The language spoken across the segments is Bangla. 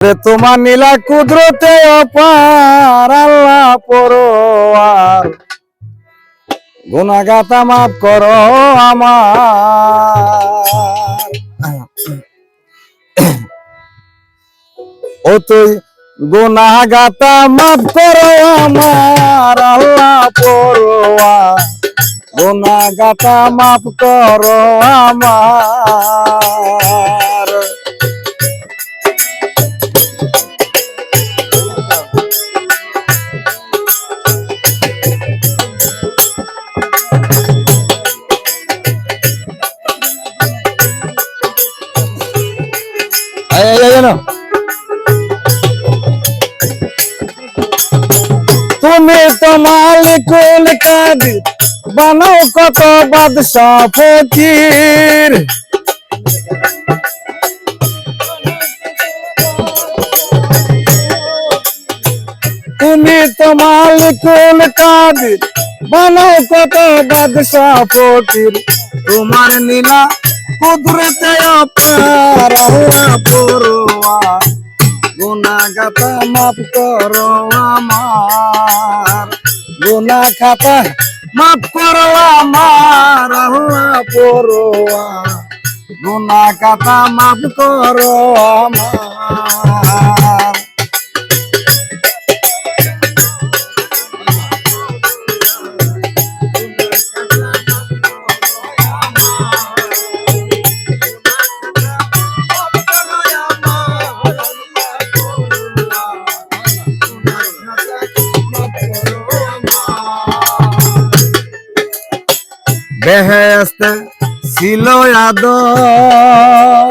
রে তোমার নীলা কুদরতে অপার আল্লাহ পরোয়ার। গুনাগাতা মাফ করো আমার। ও তুই গুনাগাতা মাফ করো আমার আল্লাহ পরোয়ার। গুনাগাতা মাফ করো আমার। তুমি তো মালিকুল কাদির, বানাও কত বাদশাহ ফকির। তুমি তো মালিকুল কাদির, বানাও কত বাদশাহ ফকির। তোমার নীলা কুদরতে অপার আল্লাহ পরোয়া। গুনাগাতা মাফ করো আমার। গুনা খাতা মাফ করো আমার আল্লাহ পরোয়া গুণা খাতা মাফ করো আমার। বেহেস্ত ছিল আদম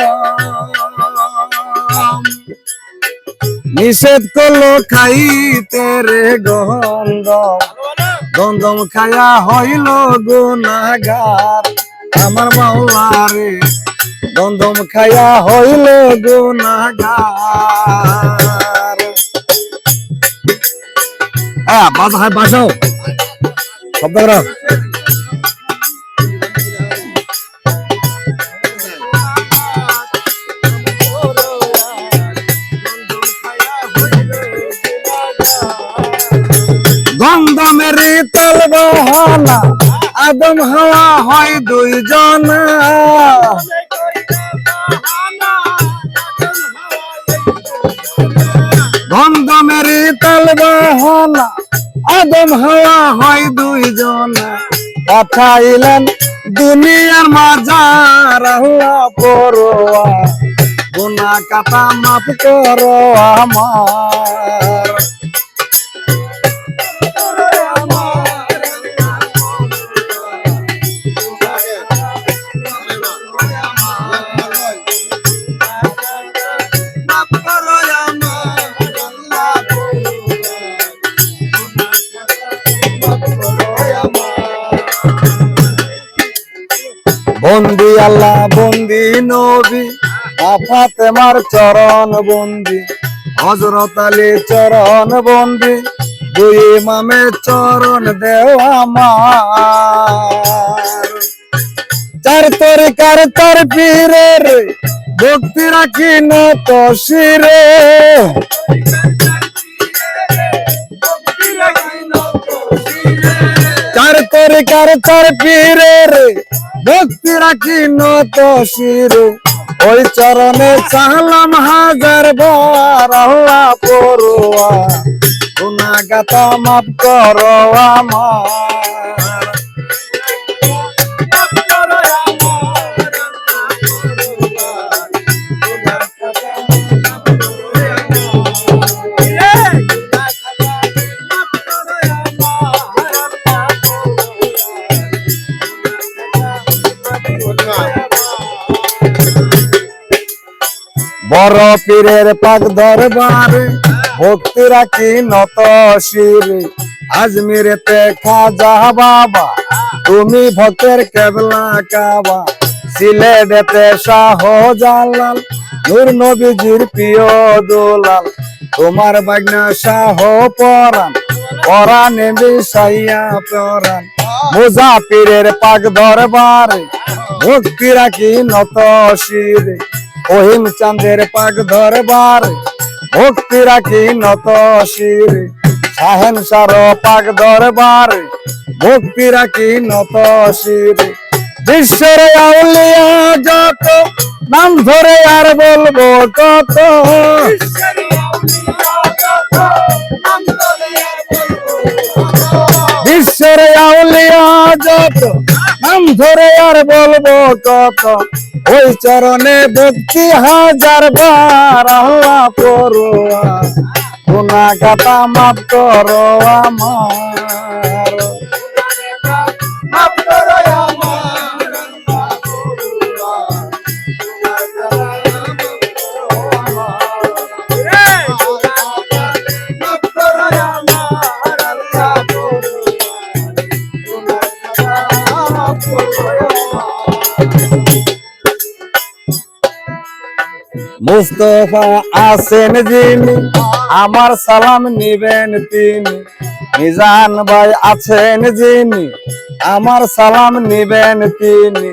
নিষেধ করল খাইতে রে গন্ধ গন্ধম খায়া হইল গুনাগার। আমার মাওলা রে গন্ধম খায়া হইল গুনাগার। হ্যাঁ বাজা বাসাও শব্দ করো। তল বহনা আদম হাওয়া হয় দুইজন। গন্ধমের তল বহনা আদম হাওয়া হয় দুইজন। পাঠাইলেন দুনিয়ার মাজার আল্লাহ পড়োয়া গুনা কাটা মাফ করো আমার। বন্দি আল্লাহ, বন্দি নবী। আফাতে মার চরণ বন্দি। হজরত আলী চরণ বন্দি। দুই ইমামে চরণ দেও আমার। চার তরিকার তার পীরের, ভক্তি রাখি নত শিরে। চার তরিকার পীরে পীরের ভক্তি রাখি নত শিরে। ওই চরণে চাহলাম হাজার আল্লাহ পড়ুয়া গুনাগাতা মাফ করো আমার। বড় পীরের পাক দরবারে, ভক্তি রাখি নত শিরে। আজমিরেতে খাজা বাবা, তুমি ভক্তের কেবলা কাবা। সিলেটেতে শাহ জালাল নূর নবীজির প্রিয় দুলাল। তোমার বাগনা শাহ পরাণ, পরাণে বিষাইয়া পরাণ। মুজাফিরের পাক দরবারে, ভক্তি রাখি নত শিরে। ওহিম চাঁদের পাক দরবার ভক্তি রাখি নত শির। শাহেন সার পাক দরবার ভক্তি রাখি নত শির। বিশ্বের আউলিয়া যত নাম ধরে আর বলব কত বিশ্বের আউলিয়া যত নাম ধরে আর বলব কত ওই চরণে ভক্তি হাজার বার আল্লাহ পড়ুয়া গুনা গাতা মাফ করো আমার। মুস্তফা আছেন যিনি, আমার সালাম নিবেন তিনি। মিজান ভাই আছেন যিনি, আমার সালাম নিবেন তিনি।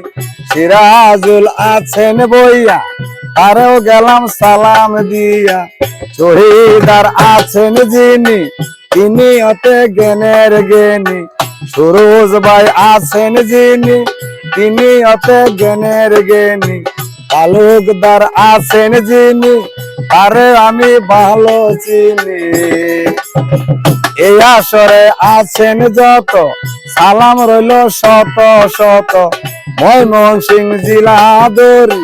সিরাজুল আছেন বইয়া, তারেও গেলাম সালাম দিয়া। শহীদার আছেন যিনি, তিনি অতে জ্ঞানের জ্ঞানী। সুরজ ভাই আছেন যিনি, তিনি অতে জ্ঞানের জ্ঞানী। তালুকদার আছেন যিনি, আরে আমি ভালো চিনি। এই আসরে আছেন যত, সালাম রইল শত শত। ময়মন সিং জিলা দরি,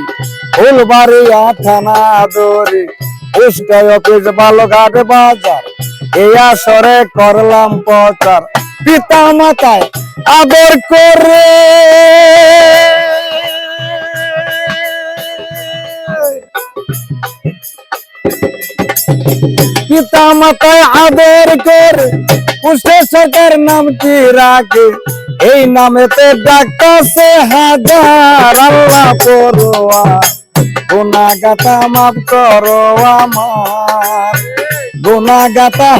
ফুলবাড়িয়া থানা দরি। উস্কাই অফিস বালঘাট বাজার, এই আসরে করলাম প্রচার। পিতা মাতায় আদর করে। পিতা মাতায় আদর করে পুষ্টেশ্বরের নাম কি রাখে? এই নামেতে ডাকতেছে হাজার আল্লাহ পড়ুয়া গুনা গাতা মাফ করো আমার। গুনা গাতা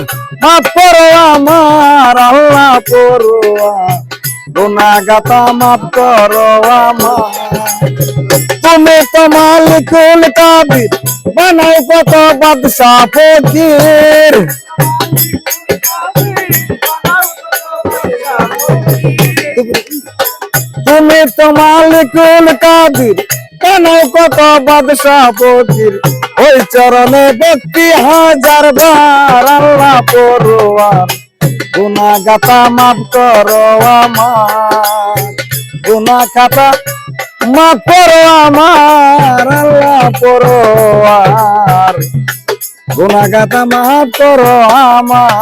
মাফ করো আমার আল্লাহ পড়ুয়া গুনা গাতা মাফ করো আমার তুমি তো মালিকুল কাবির বানাই কত বাদশাহ ফকির। তুমি তো মালিকুল কাবির বানাই কত বাদশাহ ফকির ওই চরণে ভক্তি হাজার বার, আল্লাহ পড়ুয়ার গুনা গাতা মাফ করো আমার। গুনা খাতা মাফ করো আমার, আল্লাহ করো আর। গুনা গাতা করো আমার।